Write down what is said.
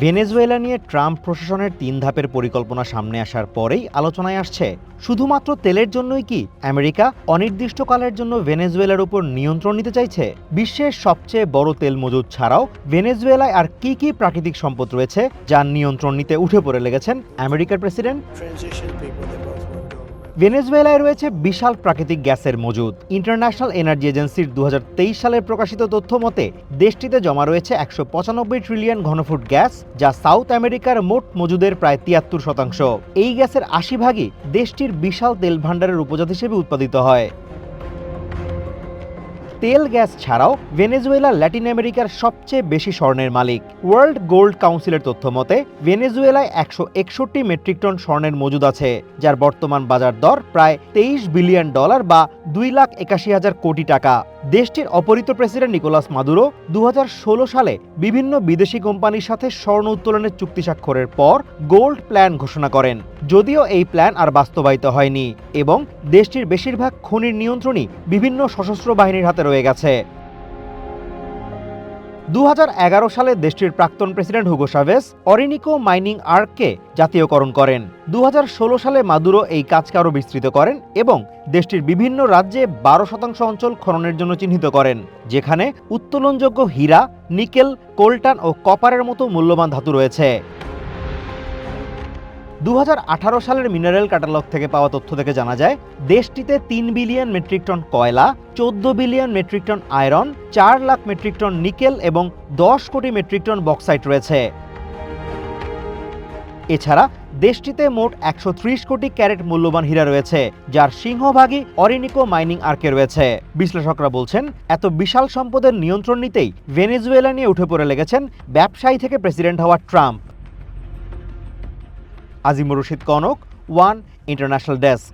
Venezuela নিয়ে Trump প্রশাসনের তিন ধাপের পরিকল্পনা সামনে আসার পরেই আলোচনায় আসছে শুধুমাত্র তেলের জন্যই কি আমেরিকা অনির্দিষ্টকালের জন্য ভেনেজুয়েলার উপর নিয়ন্ত্রণ নিতে চাইছে? বিশ্বের সবচেয়ে বড় তেল মজুদ ছাড়াও ভেনেজুয়েলায় আর কি কি প্রাকৃতিক সম্পদ রয়েছে যার নিয়ন্ত্রণ নিতে উঠে পড়ে লেগেছেন আমেরিকার প্রেসিডেন্ট? ভেনেজুয়েলায় রয়েছে বিশাল প্রাকৃতিক গ্যাসের মজুদ। ইন্টারন্যাশনাল এনার্জি এজেন্সির দু হাজার তেইশ সালের প্রকাশিত তথ্য মতে, দেশটিতে জমা রয়েছে একশো পঁচানব্বই ট্রিলিয়ন ঘনফুট গ্যাস, যা সাউথ আমেরিকার মোট মজুদের প্রায় তিয়াত্তর শতাংশ। এই গ্যাসের আশি ভাগই দেশটির বিশাল তেল ভাণ্ডারের উপজাত হিসেবে উৎপাদিত হয়। তেল গ্যাস ছাড়াও ভেনেজুয়েলা, ল্যাটিন আমেরিকার সবচেয়ে বেশি স্বর্ণের মালিক। ওয়ার্ল্ড গোল্ড কাউন্সিলের তথ্য মতে, ভেনেজুয়েলায় একশো একষট্টি মেট্রিক টন স্বর্ণের মজুদ আছে, যার বর্তমান বাজার দর প্রায় তেইশ বিলিয়ন ডলার বা দুই লাখ একাশি হাজার কোটি টাকা। দেশটির অপহৃত প্রেসিডেন্ট নিকোলাস মাদুরো দু হাজার ষোলো সালে বিভিন্ন বিদেশি কোম্পানির সাথে স্বর্ণ উত্তোলনের চুক্তি স্বাক্ষরের পর গোল্ড প্ল্যান ঘোষণা করেন। যদিও এই প্ল্যান আর বাস্তবায়িত হয়নি এবং দেশটির বেশিরভাগ খনির নিয়ন্ত্রণই বিভিন্ন সশস্ত্র বাহিনীর হাতে রয়ে গেছে। দু হাজার এগারো সালে দেশটির প্রাক্তন president Hugo Chavez Orinoco mining আর্ককে জাতীয়করণ করেন। দু হাজার ষোলো সালে মাদুরো এই কাজকে আরও বিস্তৃত করেন এবং দেশটির বিভিন্ন রাজ্যে বারো শতাংশ অঞ্চল খননের জন্য চিহ্নিত করেন, যেখানে উত্তোলনযোগ্য হীরা, নিকেল, কোল্টান ও কপারের মতো মূল্যবান ধাতু রয়েছে। দু হাজার আঠারো সালের মিনারেল ক্যাটালগ থেকে পাওয়া তথ্য থেকে জানা যায়, দেশটিতে তিন বিলিয়ন মেট্রিক টন কয়লা, চোদ্দ বিলিয়ন মেট্রিক টন আয়রন, চার লাখ মেট্রিক টন নিকেল এবং দশ কোটি মেট্রিক টন বক্সাইট রয়েছে। এছাড়া, দেশটিতে মোট একশো ত্রিশ কোটি ক্যারেট মূল্যবান হীরা রয়েছে, যার সিংহভাগই অরিনিকো মাইনিং আর্কে রয়েছে। বিশ্লেষকরা বলছেন, এত বিশাল সম্পদের নিয়ন্ত্রণ নিতেই ভেনেজুয়েলা নিয়ে উঠে পড়ে লেগেছেন ব্যবসায়ী থেকে প্রেসিডেন্ট হওয়া Trump. Azimur Rashid Kanak one international desk.